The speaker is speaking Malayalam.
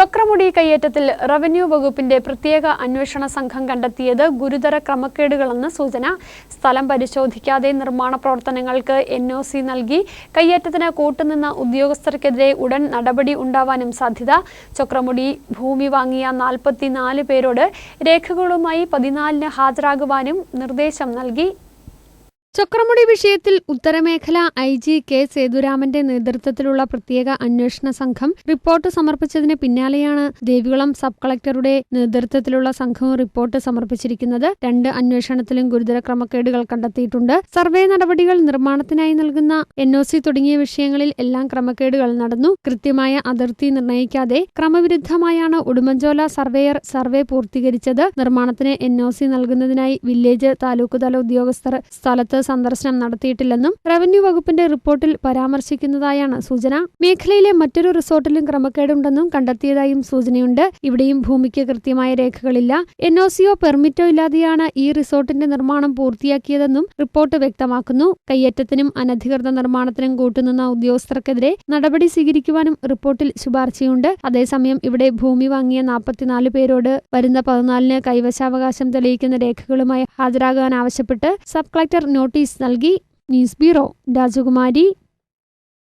ചക്രമുടി കയ്യേറ്റത്തിൽ റവന്യൂ വകുപ്പിന്റെ പ്രത്യേക അന്വേഷണ സംഘം കണ്ടെത്തിയത് ഗുരുതര ക്രമക്കേടുകളെന്ന് സൂചന. സ്ഥലം പരിശോധിക്കാതെ നിർമ്മാണ പ്രവർത്തനങ്ങൾക്ക് എൻ ഒ സി നൽകി. കയ്യേറ്റത്തിന് കൂട്ടുനിന്ന ഉദ്യോഗസ്ഥർക്കെതിരെ ഉടൻ നടപടി ഉണ്ടാവാനും സാധ്യത. ചക്രമുടി ഭൂമി വാങ്ങിയ നാൽപ്പത്തിനാല് പേരോട് രേഖകളുമായി പതിനാലിന് ഹാജരാകുവാനും നിർദ്ദേശം നൽകി. ചക്രമുടി വിഷയത്തിൽ ഉത്തരമേഖല ഐ ജി കെ സേതുരാമന്റെ നേതൃത്വത്തിലുള്ള പ്രത്യേക അന്വേഷണ സംഘം റിപ്പോർട്ട് സമർപ്പിച്ചതിന് പിന്നാലെയാണ് ദേവികുളം സബ് കളക്ടറുടെ നേതൃത്വത്തിലുള്ള സംഘവും റിപ്പോർട്ട് സമർപ്പിച്ചിരിക്കുന്നത്. രണ്ട് അന്വേഷണത്തിലും ഗുരുതര ക്രമക്കേടുകൾ കണ്ടെത്തിയിട്ടുണ്ട്. സർവേ നടപടികൾ നിർമ്മാണത്തിനായി നൽകുന്ന എൻ ഒ സി തുടങ്ങിയ വിഷയങ്ങളിൽ എല്ലാം ക്രമക്കേടുകൾ നടന്നു. കൃത്യമായ അതിർത്തി നിർണയിക്കാതെ ക്രമവിരുദ്ധമായാണ് ഉടുമ്പൻചോല സർവേയർ സർവേ പൂർത്തീകരിച്ചത്. നിർമ്മാണത്തിന് എൻ ഒ സി നൽകുന്നതിനായി വില്ലേജ് താലൂക്ക് തല ഉദ്യോഗസ്ഥർ സ്ഥലത്ത് സന്ദർശനം നടത്തിയിട്ടില്ലെന്നും റവന്യൂ വകുപ്പിന്റെ റിപ്പോർട്ടിൽ പരാമർശിക്കുന്നതായാണ് സൂചന. മേഖലയിലെ മറ്റൊരു റിസോർട്ടിലും ക്രമക്കേടുണ്ടെന്നും കണ്ടെത്തിയതായും സൂചനയുണ്ട്. ഇവിടെയും ഭൂമിക്ക് കൃത്യമായ രേഖകളില്ല. എൻ ഒ സിയോ പെർമിറ്റോ ഇല്ലാതെയാണ് ഈ റിസോർട്ടിന്റെ നിർമ്മാണം പൂർത്തിയാക്കിയതെന്നും റിപ്പോർട്ട് വ്യക്തമാക്കുന്നു. കയ്യേറ്റത്തിനും അനധികൃത നിർമ്മാണത്തിനും കൂട്ടുനിന്ന ഉദ്യോഗസ്ഥർക്കെതിരെ നടപടി സ്വീകരിക്കുവാനും റിപ്പോർട്ടിൽ ശുപാർശയുണ്ട്. അതേസമയം ഇവിടെ ഭൂമി വാങ്ങിയ നാൽപ്പത്തിനാല് പേരോട് വരുന്ന പതിനാലിന് കൈവശാവകാശം തെളിയിക്കുന്ന രേഖകളുമായി ഹാജരാകാൻ ആവശ്യപ്പെട്ട് സബ് കളക്ടർ നോട്ടീസ് നൽകി ന്യൂസ് ബ്യൂറോ രാജകുമാരി